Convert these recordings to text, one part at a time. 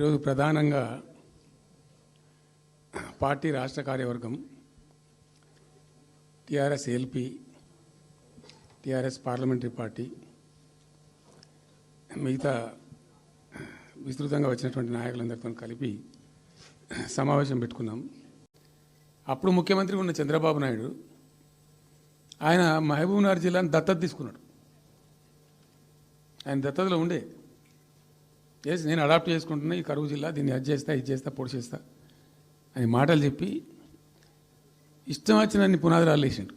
ఈరోజు ప్రధానంగా పార్టీ రాష్ట్ర కార్యవర్గం TRS LP TRS parliamentary party మిగతా విస్తృతంగా వచ్చినటువంటి నాయకులందరితో కలిపి సమావేశం పెట్టుకున్నాం. అప్పుడు ముఖ్యమంత్రి ఉన్న చంద్రబాబు నాయుడు ఆయన మహబూబ్నగర్ జిల్లాను దత్తత తీసుకున్నాడు. ఆయన దత్తతలో ఉండే ఎస్ నేను అడాప్ట్ చేసుకుంటున్నా ఈ కరువు జిల్లా దీన్ని అది చేస్తా ఇది చేస్తా పొడి చేస్తా అని మాటలు చెప్పి ఇష్టం వచ్చినన్ని పునాదురాలు వేసిండు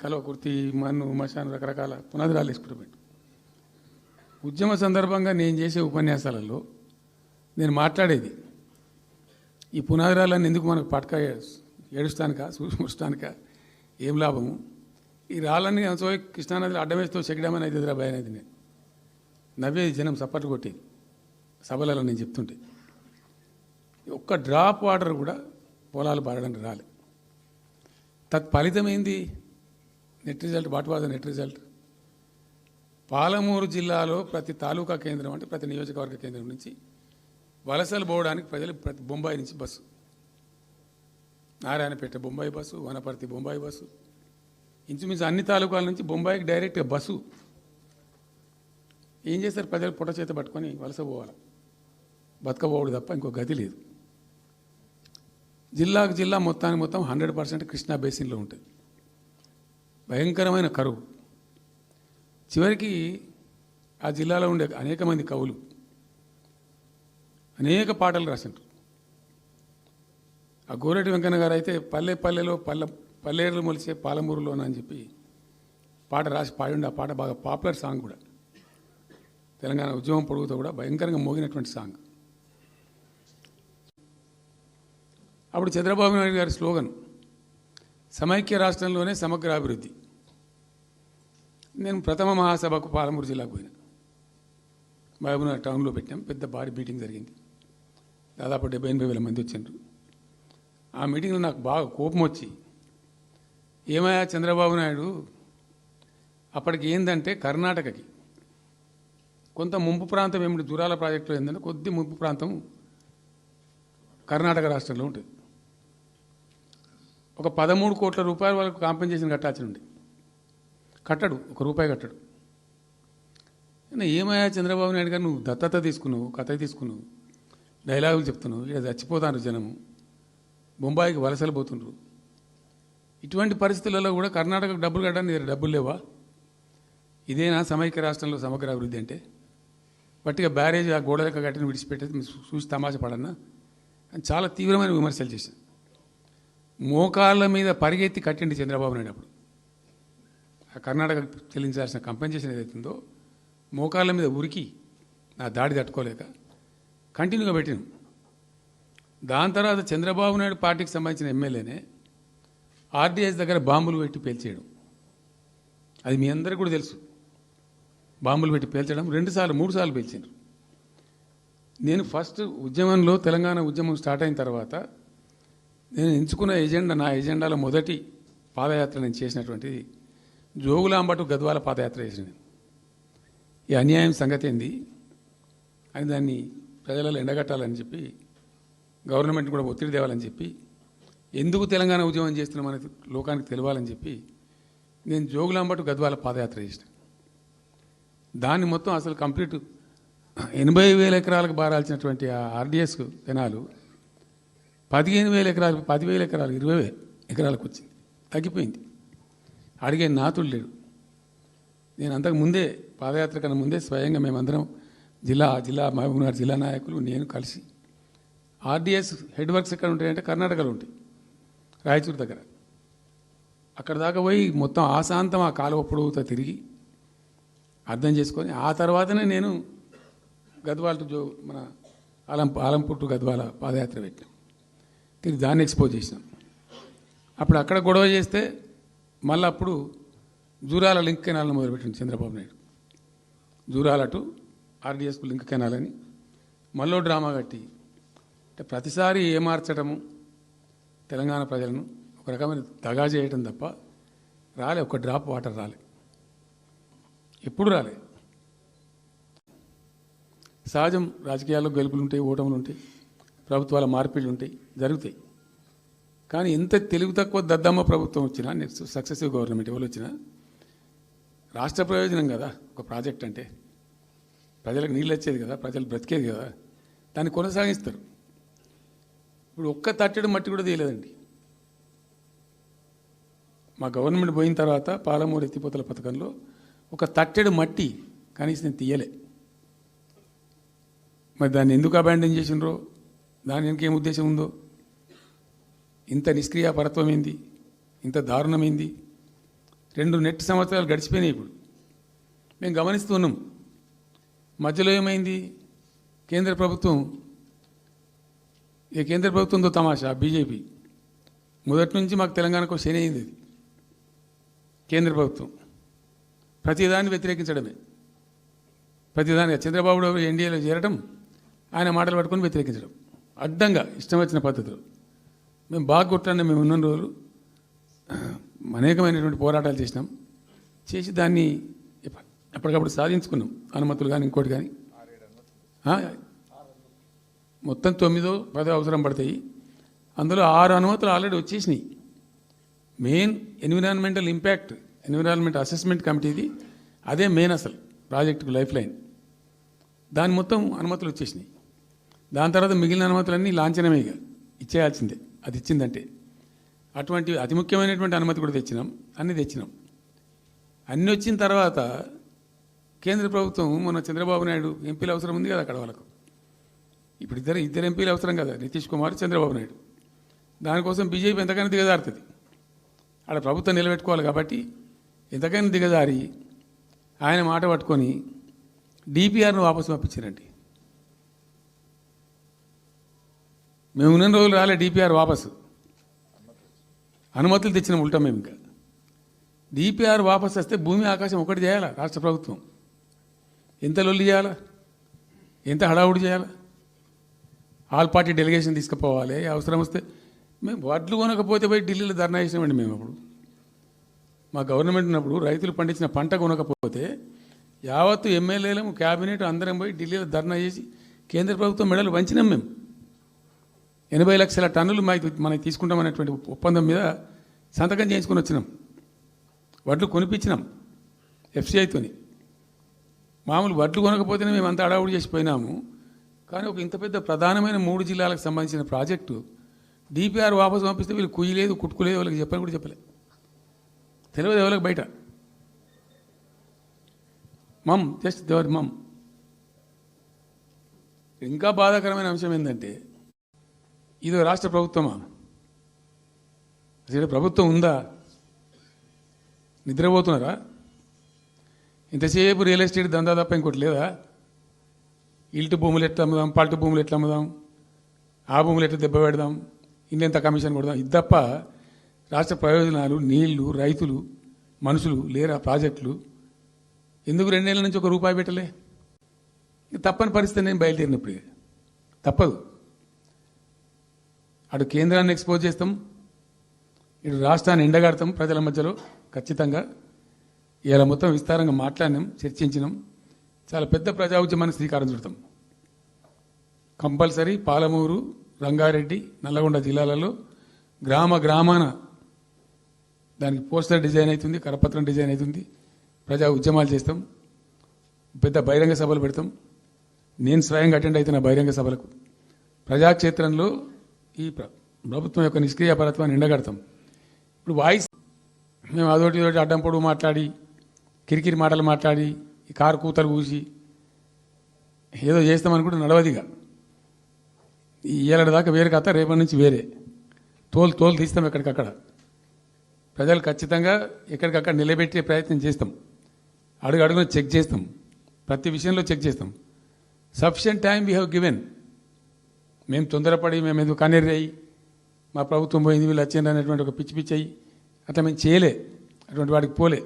కలవ కుర్తి మన్ను మశాను రకరకాల పునాదురాలు వేసుకుంటాడు ఉద్యమ సందర్భంగా నేను చేసే ఉపన్యాసాలలో నేను మాట్లాడేది ఈ పునాదిరాలన్నీ ఎందుకు మనకు పట్క ఏడుస్తానిక చూస్తానిక ఏం లాభము? ఈ రాళ్ళని కృష్ణానదిలో అడ్డమేస్తూ చెక్కడమని అయితే ఎదురా భయం అయితే నేను నవ్వేది జనం సప్పట్లు కొట్టేది సభలలో నేను చెప్తుంటే ఒక్క డ్రాప్ వాటర్ కూడా పొలాలు పారడానికి రాలే. తత్ఫలితం ఏంది net result what was net result? Palamuru జిల్లాలో ప్రతి తాలూకా కేంద్రం అంటే ప్రతి నియోజకవర్గ కేంద్రం నుంచి వలసలు పోవడానికి ప్రజలు ప్రతి బొంబాయి నుంచి bus. Narayanpet Bombay bus Wanaparthy Bombay bus. ఇంచుమించు అన్ని తాలూకాల నుంచి బొంబాయికి డైరెక్ట్గా బస్సు ఏం చేస్తారు ప్రజలు పుట్ట చేత పట్టుకొని వలస పోవాలి. బతకపోవడు తప్ప ఇంకో గతి లేదు. జిల్లాకు జిల్లా మొత్తానికి మొత్తం హండ్రెడ్ పర్సెంట్ కృష్ణా బేసిన్లో ఉంటుంది. భయంకరమైన కరువు. చివరికి ఆ జిల్లాలో ఉండే అనేక మంది కవులు అనేక పాటలు రాసిండ్రు ఆ గోరెటి వెంకన్న గారు అయితే పల్లె పల్లెలో పల్లె పల్లెలు మొలిచే పాలమూరులోనని చెప్పి పాట రాసి పాడిండు. ఆ పాట బాగా పాపులర్ సాంగ్ కూడా. తెలంగాణ ఉద్యమం పొడుగుతో కూడా భయంకరంగా మోగినటువంటి సాంగ్. అప్పుడు చంద్రబాబు నాయుడు గారి స్లోగన్ సమైక్య రాష్ట్రంలోనే సమగ్ర అభివృద్ధి. నేను ప్రథమ మహాసభకు పాలమూరు జిల్లాకు పోయినా. మహబూబ్నగర్ టౌన్లో పెట్టాం పెద్ద భారీ మీటింగ్ జరిగింది. దాదాపు డెబ్బై ఎనభై వేల మంది వచ్చిండ్రు. ఆ మీటింగ్లో నాకు బాగా కోపం వచ్చి ఏమయ్యా చంద్రబాబు నాయుడు అప్పటికి ఏంటంటే కర్ణాటకకి. కొంత ముంపు ప్రాంతం ఏమిటి? దూరాల ప్రాజెక్టులో ఏంటంటే కొద్ది ముంపు ప్రాంతం కర్ణాటక రాష్ట్రంలో ఉంటుంది. ఒక పదమూడు కోట్ల రూపాయల వరకు కాంపెన్సేషన్ కట్టాల్సి ఉండే కట్టడు ఒక రూపాయి కట్టడు. ఏమయ్యా చంద్రబాబు నాయుడు గారు? నువ్వు దత్తత తీసుకున్నావు కథ తీసుకున్నావు డైలాగులు చెప్తున్నావు ఇక చచ్చిపోతారు జనము బొంబాయికి వలసలు పోతుండ్రు. ఇటువంటి పరిస్థితులలో కూడా కర్ణాటకకు డబ్బులు కట్టడానికి డబ్బులు లేవా? ఇదేనా సమైక్య రాష్ట్రంలో సమగ్ర అభివృద్ధి అంటే? పట్టిగా బ్యారేజ్ ఆ గోడ లెక్క కట్టిన విడిచిపెట్టేది మీరు చూసి తమాష పడన్నా. అని చాలా తీవ్రమైన విమర్శలు చేశాను మోకాళ్ళ మీద పరిగెత్తి కట్టిండి చంద్రబాబు నాయుడు అప్పుడు. ఆ కర్ణాటక చెల్లించాల్సిన కంపెన్సేషన్ ఏదైతుందో మోకాళ్ళ మీద ఉరికి నా దాడి తట్టుకోలేక కంటిన్యూగా పెట్టినాం. దాని తర్వాత చంద్రబాబు నాయుడు పార్టీకి సంబంధించిన ఎమ్మెల్యేనే ఆర్డీఎస్ దగ్గర బాంబులు పెట్టి పేల్చేయడం. అది మీ అందరికీ కూడా తెలుసు. బాంబులు పెట్టి పేల్చడం రెండుసార్లు మూడు సార్లు పేల్చారు నేను ఫస్ట్ ఉద్యమంలో తెలంగాణ ఉద్యమం స్టార్ట్ అయిన తర్వాత నేను ఎంచుకున్న ఎజెండా నా ఎజెండాలో మొదటి పాదయాత్ర నేను చేసినటువంటిది జోగులాంబటు గద్వాల పాదయాత్ర చేసిన నేను. ఈ అన్యాయం సంగతి ఏంది? అని దాన్ని ప్రజలలో ఎండగట్టాలని చెప్పి గవర్నమెంట్ కూడా ఒత్తిడి తేవాలని చెప్పి ఎందుకు తెలంగాణ ఉద్యమం చేస్తున్నామని లోకానికి తెలియాలని చెప్పి నేను జోగులాంబటు గద్వాల పాదయాత్ర చేసిన. దాన్ని మొత్తం అసలు కంప్లీట్ ఎనభై వేల ఎకరాలకు బారాల్సినటువంటి ఆ ఆర్డిఎస్ కెనాలు పదిహేను వేల ఎకరాలు పదివేల ఎకరాలు ఇరవై వేల ఎకరాలకు వచ్చింది. తగ్గిపోయింది. అడిగే నాతుడు లేడు. నేను అంతకు ముందే పాదయాత్ర కన్నా ముందే స్వయంగా మేమందరం జిల్లా జిల్లా మహబూబ్నగర్ జిల్లా నాయకులు నేను కలిసి ఆర్డిఎస్ హెడ్ వర్క్స్ ఎక్కడ ఉంటాయంటే కర్ణాటకలో ఉంటాయి రాయచూరు దగ్గర. అక్కడ దాకా పోయి మొత్తం ఆశాంతం ఆ కాలువ పొడవుతో తిరిగి అర్థం చేసుకొని ఆ తర్వాతనే నేను గద్వాల టు జో మన ఆలం ఆలంపూర్ టు గద్వాల పాదయాత్ర పెట్టాం తిరిగి దాన్ని ఎక్స్పోజ్ చేసినాం. అప్పుడు అక్కడ గొడవ చేస్తే మళ్ళీ అప్పుడు జూరాల లింక్ కెనాల్ని మొదలుపెట్టింది చంద్రబాబు నాయుడు. జూరాల టు ఆర్డిఎస్కు లింక్ కెనాల్ అని మళ్ళీ డ్రామా కట్టి అంటే ప్రతిసారి ఏమార్చడము తెలంగాణ ప్రజలను ఒక రకమైన దగా చేయటం తప్ప రాలే ఒక డ్రాప్ వాటర్ రాలే. ఎప్పుడు రాలే. సహజం రాజకీయాల్లో గెలుపులు ఉంటాయి ఓటములు ఉంటాయి ప్రభుత్వాల మార్పిళ్ళు ఉంటాయి జరుగుతాయి. కానీ ఎంత తెలివి తక్కువ దద్దమ్మ ప్రభుత్వం వచ్చినా నెక్స్ట్ సక్సెసివ్ గవర్నమెంట్ ఎవరు వచ్చినా రాష్ట్ర ప్రయోజనం కదా ఒక ప్రాజెక్ట్ అంటే. ప్రజలకు నీళ్ళు వచ్చేది కదా ప్రజలు బ్రతికేది కదా దాన్ని కొనసాగిస్తారు. ఇప్పుడు ఒక్క తట్టడం మట్టి కూడా తీయలేదండి. మా గవర్నమెంట్ పోయిన తర్వాత పాలమూరు ఎత్తిపోతల పథకంలో ఒక తట్టెడు మట్టి కనీసం నేను తీయలే. మరి దాన్ని ఎందుకు అబాండన్ చేసినరో దాని వెనక ఏం ఉద్దేశం ఉందో? ఇంత నిష్క్రియాపరత్వం ఏంది? ఇంత దారుణమైంది రెండు నెట్ సంవత్సరాలు గడిచిపోయినాయి ఇప్పుడు. మేము గమనిస్తూ ఉన్నాం. మధ్యలో ఏమైంది? కేంద్ర ప్రభుత్వం ఈ కేంద్ర ప్రభుత్వంతో తమాషా? బీజేపీ. మొదటి నుంచి మాకు తెలంగాణకు శని అయింది కేంద్ర ప్రభుత్వం. ప్రతిదాన్ని వ్యతిరేకించడమే. ప్రతిదానిగా చంద్రబాబు ఎన్డీఏలో చేరడం ఆయన మాటలు పట్టుకొని వ్యతిరేకించడం. అడ్డంగా ఇష్టం వచ్చిన పద్ధతిలో. మేము బాగా కొట్టాన్ని మేము ఉన్న రోజులు అనేకమైనటువంటి పోరాటాలు చేసినాం. చేసి దాన్ని ఎప్పటికప్పుడు సాధించుకున్నాం. అనుమతులు కానీ ఇంకోటి కానీ మొత్తం తొమ్మిదో పదో అవసరం పడతాయి. అందులో ఆరు అనుమతులు ఆల్రెడీ వచ్చేసినాయి. Main environmental impact environment assessment కమిటీది అదే మెయిన్ అసలు ప్రాజెక్టుకు లైఫ్ లైన్ దాని మొత్తం అనుమతులు వచ్చేసినాయి. దాని తర్వాత మిగిలిన అనుమతులన్నీ లాంఛనమే ఇక. ఇచ్చేయాల్సిందే. అది ఇచ్చిందంటే. అటువంటి అతి ముఖ్యమైనటువంటి అనుమతి కూడా తెచ్చినాం. అన్నీ తెచ్చినాం. అన్నీ వచ్చిన తర్వాత కేంద్ర ప్రభుత్వం మన చంద్రబాబు నాయుడు ఎంపీలు అవసరం ఉంది కదా అక్కడ వాళ్ళకు. ఇప్పుడు ఇద్దరు ఇద్దరు ఎంపీలు అవసరం కదా. నితీష్ కుమార్ చంద్రబాబు నాయుడు. దానికోసం బీజేపీ ఎంతకైనా దిగజారుతుంది. ఆడ ప్రభుత్వం నిలబెట్టుకోవాలి కాబట్టి ఎంతకైనా దిగజారి ఆయన మాట పట్టుకొని డిపిఆర్ను వాపసు పంపించారండి. మేము ఉన్న రోజులు రాలే డిపిఆర్ వాపసు. అనుమతులు తెచ్చిన ఉంటాం మేము ఇంకా. డిపిఆర్ వాపసు వస్తే భూమి ఆకాశం ఒకటి చేయాలా రాష్ట్ర ప్రభుత్వం? ఎంత లొల్లి చేయాలా? ఎంత హడావుడి చేయాలా? ఆల్ పార్టీ డెలిగేషన్ తీసుకుపోవాలి అవసరం వస్తే. మేము వడ్లు కొనకపోతే పోయి ఢిల్లీలో ధర్నా చేసినామండి మేము అప్పుడు. మా గవర్నమెంట్ ఉన్నప్పుడు రైతులు పండించిన పంట కొనకపోతే యావత్తు ఎమ్మెల్యేలము క్యాబినెట్ అందరం పోయి ఢిల్లీలో ధర్నా చేసి కేంద్ర ప్రభుత్వం మెడలు వంచినాం మేము. ఎనభై లక్షల టన్నులు మాకు మనకి తీసుకుంటామనేటువంటి ఒప్పందం మీద సంతకం చేయించుకొని వచ్చినాం. వడ్లు కొనిపించినాం ఎఫ్సిఐతోని మామూలు వడ్లు కొనకపోతేనే మేము అంత అడావుడి చేసిపోయినాము కానీ ఒక ఇంత పెద్ద ప్రధానమైన మూడు జిల్లాలకు సంబంధించిన ప్రాజెక్టు డిపిఆర్ వాపసు పంపిస్తే వీళ్ళు కుయ్యలేదు కుట్టుకోలేదు వాళ్ళకి చెప్పని కూడా చెప్పలేదు తెలియదు ఎవరికి బయట. మమ్ జస్ట్ దేవర్ మమ్. ఇంకా బాధాకరమైన అంశం ఏంటంటే ఇది రాష్ట్ర ప్రభుత్వమా? అసలు ప్రభుత్వం ఉందా? నిద్రపోతున్నారా? ఇంతసేపు రియల్ ఎస్టేట్ దందా తప్ప ఇంకోటి లేదా? ఇల్టు భూములు ఎట్లా అమ్ముదాం పల్టు భూములు ఎట్లా అమ్ముదాం? ఆ భూములు ఎట్లా దెబ్బ పెడదాం? ఇంకెంత కమిషన్ కొడదాం? ఇది తప్ప రాష్ట్ర ప్రయోజనాలు నీళ్ళు రైతులు మనుషులు లేరా ప్రాజెక్టులు? ఎందుకు రెండేళ్ళ నుంచి ఒక రూపాయి పెట్టలే? తప్పని పరిస్థితి నేను బయలుదేరినప్పుడు. తప్పదు. అటు కేంద్రాన్ని ఎక్స్పోజ్ చేస్తాం ఇటు రాష్ట్రాన్ని ఎండగడతాం ప్రజల మధ్యలో ఖచ్చితంగా. ఇలా మొత్తం విస్తారంగా మాట్లాడినాం చర్చించినాం. చాలా పెద్ద ప్రజా ఉద్యమాన్ని శ్రీకారం చుడతాం. కంపల్సరీ పాలమూరు రంగారెడ్డి నల్లగొండ జిల్లాలలో గ్రామ గ్రామాన దానికి పోస్టర్ డిజైన్ అవుతుంది కరపత్రం డిజైన్ అవుతుంది ప్రజా ఉద్యమాలు చేస్తాం. పెద్ద బహిరంగ సభలు పెడతాం. నేను స్వయంగా అటెండ్ అవుతున్న బహిరంగ సభలకు. ప్రజాక్షేత్రంలో ఈ ప్రభుత్వం యొక్క నిష్క్రియాపరత్వాన్ని ఎండగడతాం ఇప్పుడు వాయిస్ మేము అదోటి ఇదోటి అడ్డం పొడుగు మాట్లాడి కిరికిరి మాటలు మాట్లాడి ఈ కారు కూతలు కూసి ఏదో చేస్తామనుకుంటే నడవదిగా ఈ ఏళ్ళ దాకా వేరే కథ రేపటి నుంచి వేరే. తోలు తోలు తీస్తాం ఎక్కడికక్కడ. ప్రజలు ఖచ్చితంగా ఎక్కడికక్కడ నిలబెట్టే ప్రయత్నం చేస్తాం. అడుగు అడుగున చెక్ చేస్తాం. ప్రతి విషయంలో చెక్ చేస్తాం. Sufficient time we have given మేము తొందరపడి మేము ఎందుకు అయ్యి మా ప్రభుత్వం పోయింది వీళ్ళు వచ్చింది అనేటువంటి ఒక పిచ్చి పిచ్చి అయ్యి అట్లా మేము చేయలే. అటువంటి వాడికి పోలే.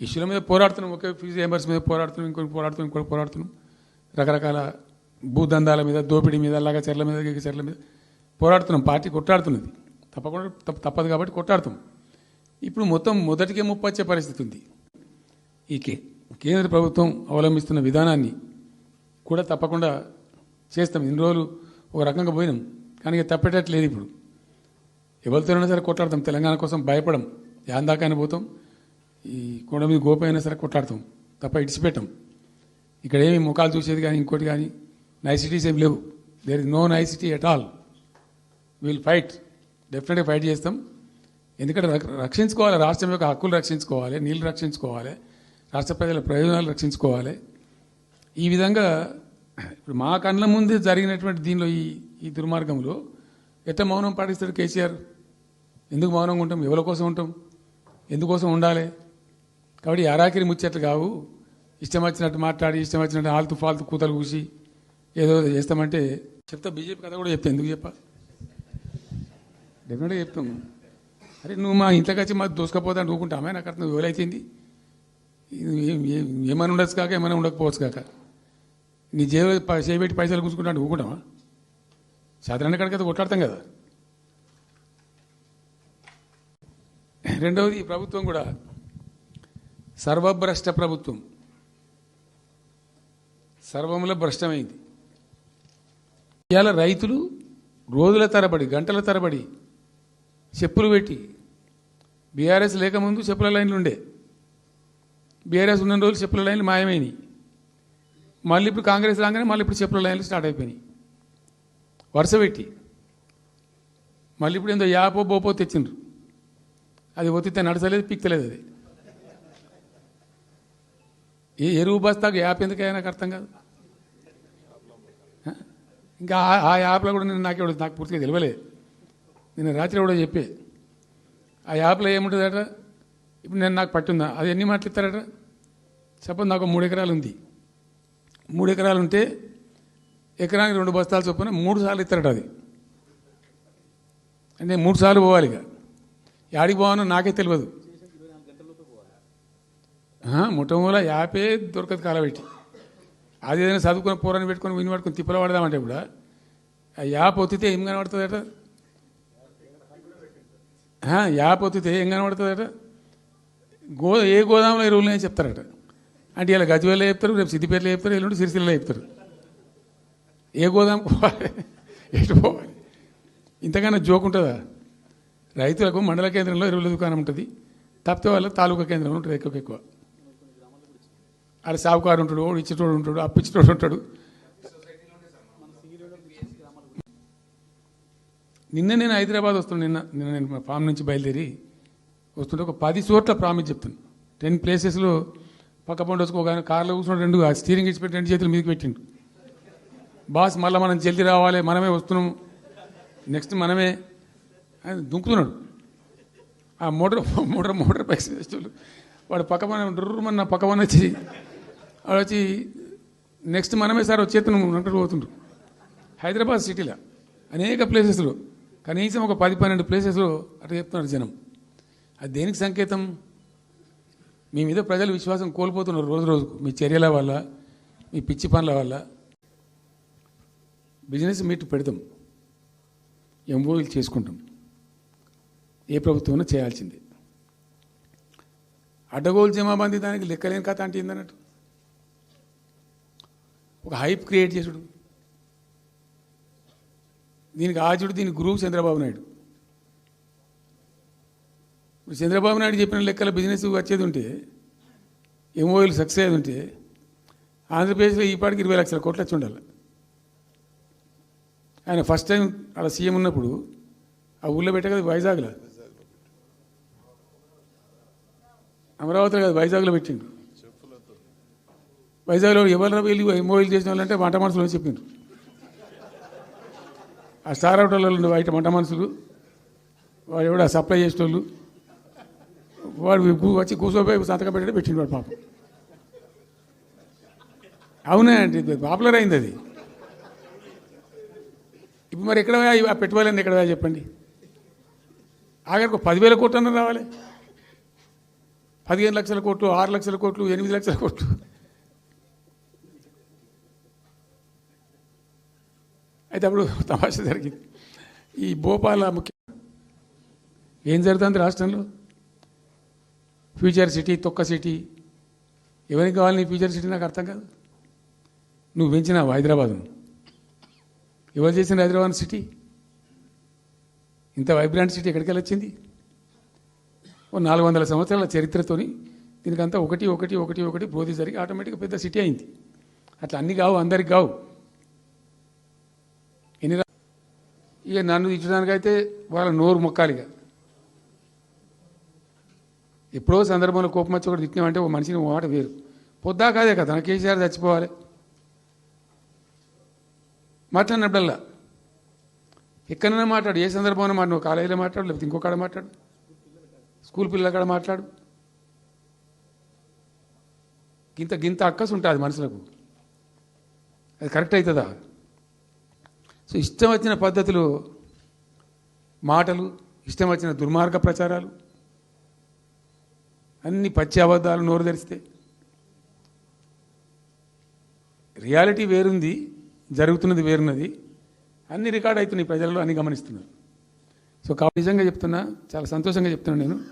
ఇష్యూల మీద పోరాడుతున్నాం. ఒకే ఫీజు ఎంబర్స్ మీద పోరాడుతున్నాం ఇంకొకటి పోరాడుతున్నాం ఇంకొకటి పోరాడుతున్నాం. రకరకాల భూదందాల మీద దోపిడీ మీద లగచర్ల మీద గిగచర్ల మీద పోరాడుతున్నాం. పార్టీ కొట్టాడుతున్నది తప్పకుండా తప్ప- తప్పదు కాబట్టి కొట్టాడుతాం ఇప్పుడు మొత్తం మొదటికే ముప్పచ్చే పరిస్థితి ఉంది. ఈ కే కేంద్ర ప్రభుత్వం అవలంబిస్తున్న విధానాన్ని కూడా తప్పకుండా చేస్తాం. ఇన్ని రోజులు ఒక రకంగా పోయినాం. కానీ తప్పేటట్లేదు ఇప్పుడు. ఎవరితోనైనా సరే కొట్లాడతాం. తెలంగాణ కోసం భయపడం. యాందాకైనా పోతాం. ఈ కొండ మీద గోపైనా అయినా సరే కొట్లాడతాం. తప్ప ఇడిచిపెట్టాం. ఇక్కడ ఏమి ముఖాలు చూసేది కానీ ఇంకోటి కానీ నైసిటీస్ ఏమి లేవు. There is no nicety at all will fight డెఫినెట్గా ఫైట్ చేస్తాం. ఎందుకంటే రక్షించుకోవాలి. రాష్ట్రం యొక్క హక్కులు రక్షించుకోవాలి. నీళ్ళు రక్షించుకోవాలి. రాష్ట్ర ప్రజల ప్రయోజనాలు రక్షించుకోవాలి. ఈ విధంగా ఇప్పుడు మా కళ్ళ ముందే జరిగినటువంటి దీనిలో ఈ ఈ దుర్మార్గంలో ఎట్ట మౌనం పాటిస్తాడు కేసీఆర్? ఎందుకు మౌనంగా ఉంటాం? ఎవరి కోసం ఉంటాం? ఎందుకోసం ఉండాలి? కాబట్టి ఈ అరాకిరి ముచ్చట్లు కావు. ఇష్టం వచ్చినట్టు మాట్లాడి ఇష్టం వచ్చినట్టు ఆల్తు ఫాల్తు కూతలు కూసి ఏదో చేస్తామంటే చెప్తా. బీజేపీ కథ కూడా చెప్తా. ఎందుకు చెప్పా? డెఫినెట్గా చెప్తాం. అరే నువ్వు మా ఇంట్లోకి వచ్చి మాకు దూసుకపోతా అని ఊకుంటామే నాకు అర్థం ఎవరైతుంది ఏమైనా ఉండొచ్చు కాక ఏమైనా ఉండకపోవచ్చు కాక. నీ జేబు ప- చేయబెట్టి పైసలు కూర్చుకుంటా అంటే ఊకుంటామా సాధారణ కడికైతే కొట్లాడతాం కదా. రెండవది ప్రభుత్వం కూడా సర్వభ్రష్ట ప్రభుత్వం. సర్వముల భ్రష్టమైంది. ఇవాళ రైతులు రోజుల తరబడి గంటల తరబడి చెప్పులు పెట్టి. బీఆర్ఎస్ లేకముందు చెప్పుల లైన్లు ఉండే. బీఆర్ఎస్ ఉన్న రోజులు చెప్పుల లైన్లు మాయమైనవి మళ్ళీ ఇప్పుడు కాంగ్రెస్ రాగానే మళ్ళీ ఇప్పుడు చెప్పుల లైన్లు స్టార్ట్ అయిపోయినాయి. వరుస పెట్టి. మళ్ళీ ఇప్పుడు ఏందో యాపో బోపో తెచ్చిండ్రు. అది ఒత్తితే నడచలేదు పిక్తలేదు అది. ఏ ఎరువు బస్తాకు యాప్ ఎందుకైనా నాకు అర్థం కాదు. ఇంకా ఆ- ఆ యాప్లో కూడా నేను నాకే నాకు పూర్తిగా తెలియలేదు. నేను రాత్రి కూడా చెప్పే. ఆ యాప్లో ఏముంటుందట? ఇప్పుడు నేను నాకు పట్టుందా? అది ఎన్ని మాటలు ఇస్తారట? చెప్పండి నాకు మూడు ఎకరాలు ఉంది మూడు ఎకరాలు ఉంటే ఎకరానికి రెండు బస్తాలు చొప్పున మూడు సార్లు ఇస్తారట అది. అంటే మూడు సార్లు పోవాలి ఇక. యాడికి పోవానో నాకే తెలియదు. ముట్టమూల యాపే దొరకదు కాలబెట్టి అది ఏదైనా చదువుకుని పూరని పెట్టుకొని విని పట్టుకొని తిప్పలు పడదామంటే కూడా ఆ యాప్ ఒత్తితే ఏం కనబడుతుందట? యాపోతే యాప్ ఒత్తితే ఏం కనబడుతుందట. గో ఏ గోదాములో ఎరువులు అని చెప్తారట. అంటే ఇలా గజ్వేల్లో చెప్తారు రేపు సిద్దిపేటలో చెప్తారు ఎల్లుండి సిరిసిల్లలో చెప్తారు. ఏ గోదాం పోవాలి ఎటు పోవాలి ఇంతకన్నా జోక్ ఉంటుందా? రైతులకు మండల కేంద్రంలో ఎరువుల దుకాణం ఉంటుంది. తప్పితే వాళ్ళ తాలూకా కేంద్రంలో ఉంటుంది ఎక్కువ ఎక్కువ. అలా సాగుకారు ఉంటాడు వాడు ఇచ్చేటోడు ఉంటాడు అప్పిచ్చేటోడు ఉంటాడు. నిన్న నేను హైదరాబాద్ వస్తున్నాను నిన్న నిన్న నేను ఫామ్ నుంచి బయలుదేరి వస్తుంటే ఒక పది చోట్ల ప్రామిస్ చెప్తాను టెన్ ప్లేసెస్లో పక్క పండు వచ్చుకోగానే కార్లో కూర్చుని రెండు ఆ స్టీరింగ్ ఇచ్చి పెట్టి రెండు చేతులు మీదకి పెట్టిండు. బాస్ మళ్ళీ మనం జల్దీ రావాలి మనమే వస్తున్నాం. నెక్స్ట్ మనమే. అని దుంకుతున్నాడు. ఆ మోటార్ మోటార్ మోటార్ పైసలు వేసేవాళ్ళు వాడు పక్క మన డుర్రమన్న పక్క మన వచ్చి వాడు వచ్చి నెక్స్ట్ మనమే సార్ వచ్చేతను అంటాడు పోతుండ్రు హైదరాబాద్ సిటీలో అనేక ప్లేసెస్లో కనీసం ఒక పది పన్నెండు ప్లేసెస్లో అట్లా చెప్తున్నారు జనం. అది దేనికి సంకేతం? మీ మీద ప్రజలు విశ్వాసం కోల్పోతున్నారు రోజు రోజుకు. మీ చర్యల వల్ల మీ పిచ్చి పనుల వల్ల. బిజినెస్ మీట్ పెడతాం. ఎంఓఈలు చేసుకుంటాం. ఏ ప్రభుత్వం చేయాల్సిందే. అడ్డగోలు జమాబందీ దానికి లెక్కలేని కథ అంటే ఏందన్నట్టు? ఒక హైప్ క్రియేట్ చేసుడు. దీనికి ఆచుడు దీని గురువు చంద్రబాబు నాయుడు. ఇప్పుడు చంద్రబాబు నాయుడు చెప్పిన లెక్కల బిజినెస్ వచ్చేది ఉంటే ఎంఓఎల్ సక్సెస్ అయ్యేది ఉంటే ఆంధ్రప్రదేశ్లో ఈ పాటికి ఇరవై లక్షల కోట్లు వచ్చి ఉండాలి. ఆయన ఫస్ట్ టైం అలా సీఎం ఉన్నప్పుడు ఆ ఊళ్ళో పెట్టే కదా వైజాగ్లో. అమరావతిలో కదా వైజాగ్లో పెట్టిండు. వైజాగ్లో ఎవరు వెళ్ళి ఎంఓఎల్ చేసిన వాళ్ళంటే మాట మనసులో చెప్పిండ్రు ఆ స్టార్ హోటల్లో ఉండే బయట మంట మనుషులు వాడు ఎవడ సప్లై చేసేటోళ్ళు వాడు వచ్చి కూర్చోపోయి సంతకం పెట్టడం పెట్టినవాడు వాడు పాపం. అవునే ఇది పాపులర్ అయింది అది. ఇప్పుడు మరి ఎక్కడ పోయా ఆ పెట్టుబడులన్నీ ఎక్కడ చెప్పండి? ఆఖరికి పదివేల కోట్లు అన్న రావాలి. పదిహేను లక్షల కోట్లు ఆరు లక్షల కోట్లు ఎనిమిది లక్షల కోట్లు. అయితే అప్పుడు తమాషా జరిగింది. ఈ భోపాల ముఖ్య ఏం జరుగుతుంది రాష్ట్రంలో? ఫ్యూచర్ సిటీ తొక్క సిటీ. ఎవరికి కావాలి నీ ఫ్యూచర్ సిటీ నాకు అర్థం కాదు. నువ్వు పెంచినావు హైదరాబాద్ను? ఎవరు చేసిన హైదరాబాద్ సిటీ? ఇంత వైబ్రాంట్ సిటీ ఎక్కడికి వచ్చింది ఓ నాలుగు వందల సంవత్సరాల చరిత్రతోని దీనికంతా ఒకటి ఒకటి ఒకటి ఒకటి బోధి జరిగి ఆటోమేటిక్గా పెద్ద సిటీ అయింది. అట్లా అన్ని కావు అందరికి కావు ఎన్ని రా- ఇక నన్ను ఇచ్చడానికైతే వాళ్ళ నోరు మొక్కాలిగా ఎప్పుడో సందర్భంలో కోపం వచ్చి ఒకటి తిట్టినామంటే ఓ మనిషిని మాట వేరు. పొద్దా కాదే కదా తన కేసీఆర్ చచ్చిపోవాలి. మాట్లాడినప్పుడల్లా ఎక్కడైనా మాట్లాడు ఏ సందర్భంలో మాట నువ్వు కాలేజీలో మాట్లాడు లేకపోతే ఇంకొకడ మాట్లాడు స్కూల్ పిల్లల కాడ మాట్లాడు. గింత గింత అక్కసు ఉంటుంది మనుషులకు. అది కరెక్ట్ అవుతుందా? సో ఇష్టం వచ్చిన పద్ధతులు మాటలు ఇష్టం వచ్చిన దుర్మార్గ ప్రచారాలు అన్ని పచ్చి అబద్ధాలు నోరు తెరిస్తే. రియాలిటీ వేరుంది జరుగుతున్నది వేరున్నది అన్ని రికార్డ్ అవుతున్నాయి ప్రజల్లో అన్ని గమనిస్తున్నారు. సో కాబట్టి నిజంగా చెప్తున్నా చాలా సంతోషంగా చెప్తున్నాను నేను.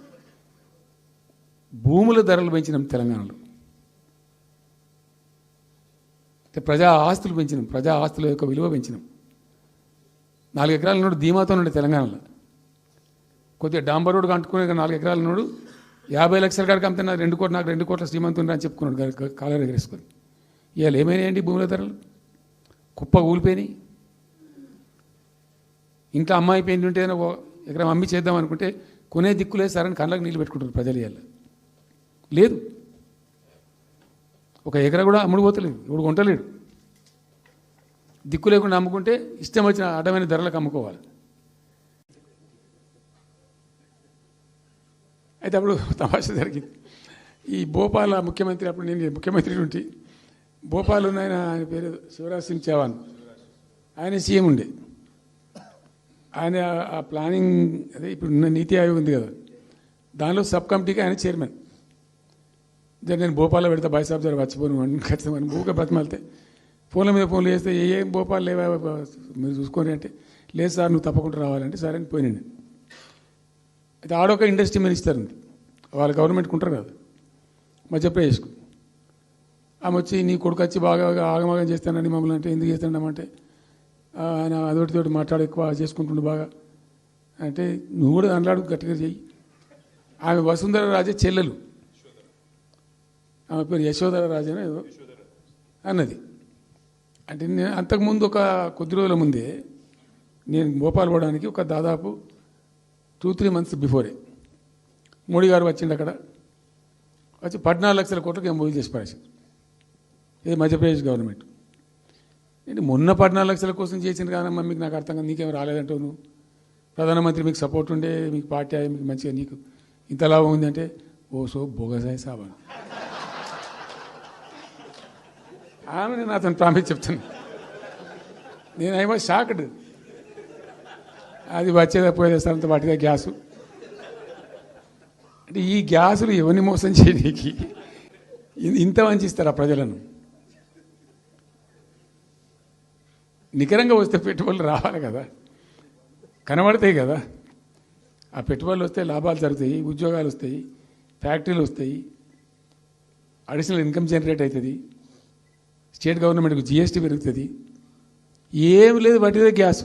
భూముల ధరలు పెంచినాం తెలంగాణలో. అంటే ప్రజా ఆస్తులు పెంచినాం ప్రజా ఆస్తుల యొక్క విలువ పెంచినాం. నాలుగు ఎకరాల నోడు ధీమాతో ఉన్నాడు తెలంగాణలో. కొద్దిగా డాంబర్ రోడ్డు అంటుకునే నాలుగు ఎకరాల నోడు. యాభై లక్షల కాడికి అమ్మితే నాకు రెండు కోట్ల నాకు రెండు కోట్ల శ్రీమంతుడు అని చెప్పుకున్నాడు గా- గా- కాలర్ ఎగరేసుకొని ఇవాళ ఏమైనాయండి భూముల ధరలు? కుప్ప ఊలిపోయినాయి. ఇంట్లో అమ్మాయి పెయింట్ ఉంటే ఒక ఎకరం అమ్మి చేద్దాం అనుకుంటే కొనే దిక్కులే సరని కళ్ళకు నీళ్ళు పెట్టుకుంటారు ప్రజలు ఇవాళ. లేదు. ఒక ఎకరా కూడా అమ్ముడు పోతలేదు ఇప్పుడు కొంటలేడు. దిక్కు లేకుండా అమ్ముకుంటే ఇష్టం వచ్చిన అడ్డమైన ధరలకు అమ్ముకోవాలి. అయితే అప్పుడు తమాషా జరిగింది. ఈ భోపాల ముఖ్యమంత్రి అప్పుడు నేను ముఖ్యమంత్రి ఉంటే భోపాల్ ఉన్న ఆయన ఆయన పేరు శివరాజ్ సింగ్ చౌహాన్. ఆయన సీఎం ఉండే. ఆయన ఆ- ప్లానింగ్ అదే ఇప్పుడు ఉన్న నీతి ఆయోగ్ ఉంది కదా. దానిలో సబ్ కమిటీకి ఆయన చైర్మన్. నేను భోపాల్లో పెడతా బాయ్ సాబ్ జర వచ్చిపోను ఖచ్చితంగా అని ఊరికే బతిమాలితే ఫోన్ల మీద ఫోన్లు చేస్తే ఏం భోపాల్ లేవా? మీరు చూసుకొని అంటే లేదు సార్ నువ్వు తప్పకుండా రావాలంటే సరే అని పోయినండి. అయితే ఆడొక ఇండస్ట్రీ మినిస్టర్ ఉంది వాళ్ళ గవర్నమెంట్కి ఉంటారు కదా మధ్యప్రదేశ్కు. ఆమె వచ్చి నీ కొడుకు వచ్చి బాగా ఆగమాగం చేస్తానని మమ్మల్ని అంటే ఎందుకు చేస్తాడమంటే ఆయన అదొకటితోటి మాట్లాడి ఎక్కువ చేసుకుంటుండు బాగా. అంటే నువ్వు కూడా అన్నాడు గట్టిగా చెయ్యి. ఆమె వసుంధర రాజే చెల్లెలు. ఆమె పేరు యశోధర రాజేనా ఏదో? అన్నది. అంటే నేను అంతకుముందు ఒక కొద్ది రోజుల ముందే నేను భోపాల్ పోవడానికి ఒక దాదాపు two three months before Modi garu వచ్చిండు అక్కడ. వచ్చి పద్నాలుగు లక్షల కోట్లకు ఎంబోయి చేసి పడేసారు ఇది మధ్యప్రదేశ్ గవర్నమెంట్. నేను మొన్న పద్నాలుగు లక్షల కోసం చేసిన కాదమ్మా మీకు నాకు అర్థం కాదు నీకేం రాలేదంటావు నువ్వు ప్రధానమంత్రి మీకు సపోర్ట్ ఉండే మీకు పార్టీ మీకు మంచిగా నీకు ఇంత లాభం ఉంది అంటే ఓ సో బోగసాయి సాబా ఆమె నేను అతను ప్రామిస్ చెప్తాను నేను ఐ షాక్డ్. అది వచ్చేదా పోయేదా సార్ అంత వాటిగా గ్యాసు. అంటే ఈ గ్యాసులు ఎవరిని మోసం చేయడానికి ఇ- ఇంత వంచిస్తారా ప్రజలను? నికరంగా వస్తే పెట్టుబడులు రావాలి కదా. కనబడతాయి కదా. ఆ పెట్టుబడులు వస్తే లాభాలు జరుగుతాయి ఉద్యోగాలు వస్తాయి ఫ్యాక్టరీలు వస్తాయి. అడిషనల్ ఇన్కమ్ జనరేట్ అవుతుంది. స్టేట్ గవర్నమెంట్కి జిఎస్టీ పెరుగుతుంది. ఏం లేదు వాటిదే గ్యాస్.